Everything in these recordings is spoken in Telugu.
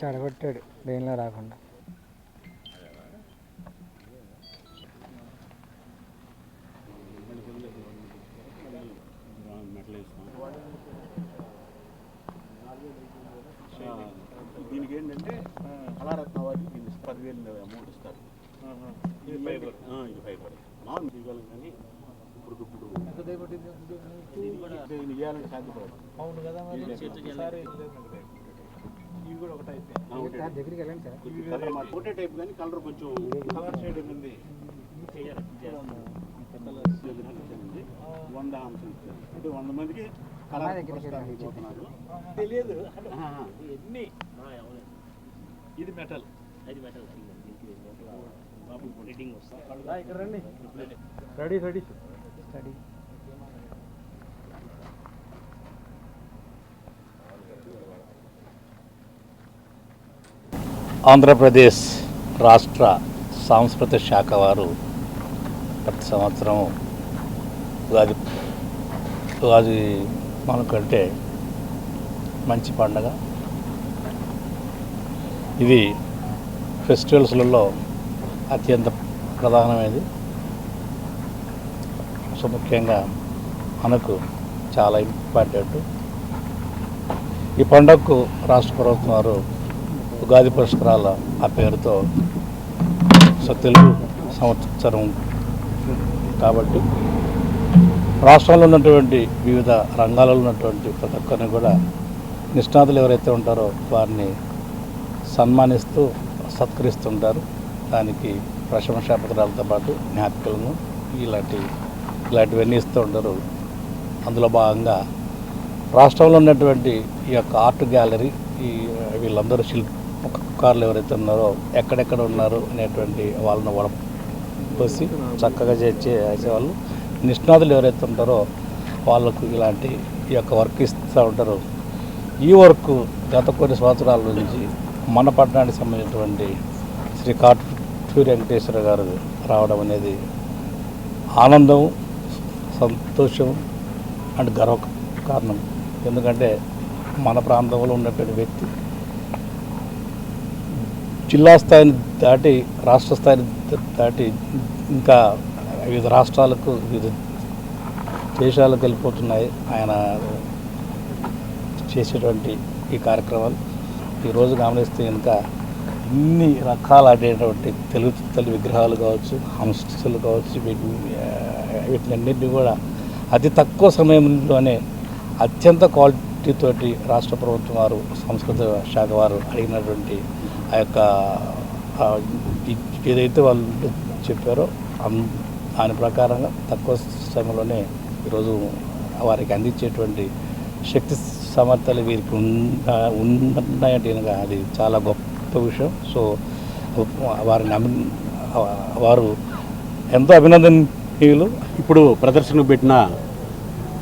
చెడగొట్టాడు దేనిలో రాకుండా. దీనికి ఏంటంటే కళారత్న వారికి దీనికి పదివేలు అమౌంట్ ఇస్తారు. ఇది ఫైబర్ ఇది ఫైబర్. మామూలు ఇవ్వాలి కానీ ఇప్పుడు ఇప్పుడు ఇవ్వాలంటే సాధ్యపడదు. అవును కదా దగ్గరికి వెళ్ళండి సార్. ఒకటే టైప్ కానీ కలర్ కొంచెం కలర్ షేడ్ ఉంది. వంద అంటే వంద మందికి కలర్ దగ్గరికి. తెలియదు. ఎన్ని ఇది మెటల్. అది metal. Ready. Ready steady Andhra Pradesh రాష్ట్ర సాంస్కృతిక శాఖ వారు ప్రతి సంవత్సరం ఉగాది ఉగాది మనకంటే మంచి పండగ. ఇది ఫెస్టివల్స్లలో అత్యంత ప్రధానమైనది. సో ముఖ్యంగా మనకు చాలా ఇంపార్టెంట్. ఈ పండుగకు రాష్ట్ర ప్రభుత్వం వారు ఉగాది పురస్కారాల ఆ పేరుతో సో తెలుగు సంవత్సరం కాబట్టి రాష్ట్రంలో ఉన్నటువంటి వివిధ రంగాలలో ఉన్నటువంటి ప్రతి ఒక్కరిని కూడా నిష్ణాతులు ఎవరైతే ఉంటారో వారిని సన్మానిస్తూ సత్కరిస్తుంటారు. దానికి ప్రశంసా పత్రాలతో పాటు జ్ఞాపికలను ఇలాంటి ఇలాంటివన్నీ ఇస్తూ ఉంటారు. అందులో భాగంగా రాష్ట్రంలో ఉన్నటువంటి ఈ యొక్క ఆర్ట్ గ్యాలరీ ఈ వీళ్ళందరూ శిల్పకారులు ఎవరైతే ఉన్నారో ఎక్కడెక్కడ ఉన్నారు అనేటువంటి వాళ్ళని వడ పోసి చక్కగా చేసేవాళ్ళు. నిష్ణాతులు ఎవరైతే ఉంటారో వాళ్ళకు ఇలాంటి ఈ యొక్క వర్క్ ఇస్తూ ఉంటారు. ఈ వర్క్ గత కొన్ని సంవత్సరాల నుంచి మన పట్టణానికి సంబంధించినటువంటి శ్రీ కాటూరి వెంకటేశ్వర గారు రావడం అనేది ఆనందం సంతోషం అండ్ గర్వ కారణం ఎందుకంటే మన ప్రాంతంలో ఉన్నటువంటి వ్యక్తి జిల్లా స్థాయిని దాటి రాష్ట్ర స్థాయిని దాటి ఇంకా వివిధ రాష్ట్రాలకు వివిధ దేశాలకు వెళ్ళిపోతున్నాయి. ఆయన చేసేటువంటి ఈ కార్యక్రమాలు. ఈరోజు గమనిస్తే ఇంకా ఇన్ని రకాలైనటువంటి తెలుగు తల్లి విగ్రహాలు కావచ్చు హంసలు కావచ్చు వీటి వీటినన్నింటినీ కూడా అతి తక్కువ సమయంలోనే అత్యంత క్వాలిటీతోటి రాష్ట్ర ప్రభుత్వం వారు సంస్కృత శాఖ వారు అడిగినటువంటి ఆ యొక్క ఏదైతే వాళ్ళు చెప్పారో దాని ప్రకారంగా తక్కువ సమయంలోనే ఈరోజు వారికి అందించేటువంటి శక్తి సామర్థ్యాలు వీరికి ఉన్నాయంటే అది చాలా గొప్ప విషయం. సో వారిని అభి వారు ఎంతో అభినందనీయులు. ఇప్పుడు ప్రదర్శనకు పెట్టిన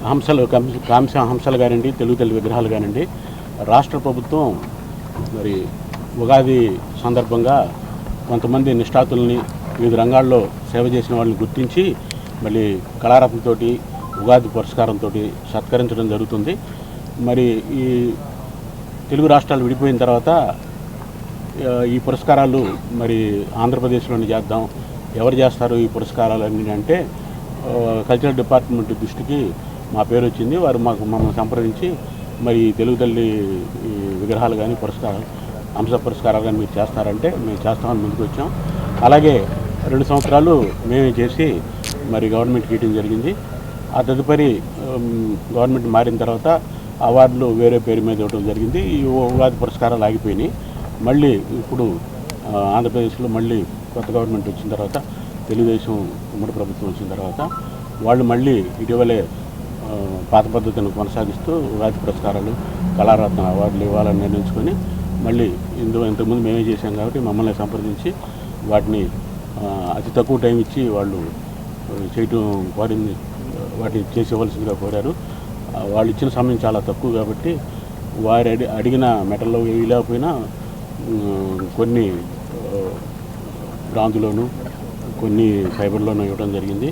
హంసలు కంస- కాంస హంసలు కానివ్వండి తెలుగు తెలుగు విగ్రహాలు కానివ్వండి రాష్ట్ర ప్రభుత్వం మరి ఉగాది సందర్భంగా కొంతమంది నిష్ఠాతుల్ని వివిధ రంగాల్లో సేవ చేసిన వాళ్ళని గుర్తించి మళ్ళీ కళారత్నతోటి ఉగాది పురస్కారంతో సత్కరించడం జరుగుతుంది. మరి ఈ తెలుగు రాష్ట్రాలు విడిపోయిన తర్వాత ఈ పురస్కారాలు మరి ఆంధ్రప్రదేశ్లోనే చేద్దాం. ఎవరు చేస్తారు ఈ పురస్కారాలు అంటే కల్చరల్ డిపార్ట్మెంట్ దృష్టికి మా పేరు వచ్చింది. వారు మాకు మమ్మల్ని సంప్రదించి మరి తెలుగు తల్లి ఈ విగ్రహాలు కానీ పురస్కారాలు అంశ పురస్కారాలు కానీ మీరు చేస్తారంటే మేము చేస్తామని ముందుకు వచ్చాం. అలాగే రెండు సంవత్సరాలు మేమే చేసి మరి గవర్నమెంట్కి ఇవ్వడం జరిగింది. ఆ తదుపరి గవర్నమెంట్ మారిన తర్వాత అవార్డులు వేరే పేరు మీద ఇవ్వడం జరిగింది. ఈ ఉగాది పురస్కారాలు ఆగిపోయినాయి. మళ్ళీ ఇప్పుడు ఆంధ్రప్రదేశ్లో మళ్ళీ కొత్త గవర్నమెంట్ వచ్చిన తర్వాత తెలుగుదేశం ఉమ్మడి ప్రభుత్వం వచ్చిన తర్వాత వాళ్ళు మళ్ళీ ఇటీవలే పాత పద్ధతిని కొనసాగిస్తూ ఉగాది పురస్కారాలు కళారత్న అవార్డులు ఇవ్వాలని నిర్ణయించుకొని మళ్ళీ ఇందులో ఇంతకుముందు మేమే చేశాం కాబట్టి మమ్మల్ని సంప్రదించి వాటిని అతి తక్కువ టైం ఇచ్చి వాళ్ళు చేయటం కోరింది వాటిని చేసేవలసిందిగా కోరారు. వాళ్ళు ఇచ్చిన సమయం చాలా తక్కువ కాబట్టి వారు అడి అడిగిన మెటల్లో ఏవి లేకపోయినా కొన్ని ఆ, బ్రాంతులోను కొన్ని ఫైబర్లోనూ ఇవ్వడం జరిగింది.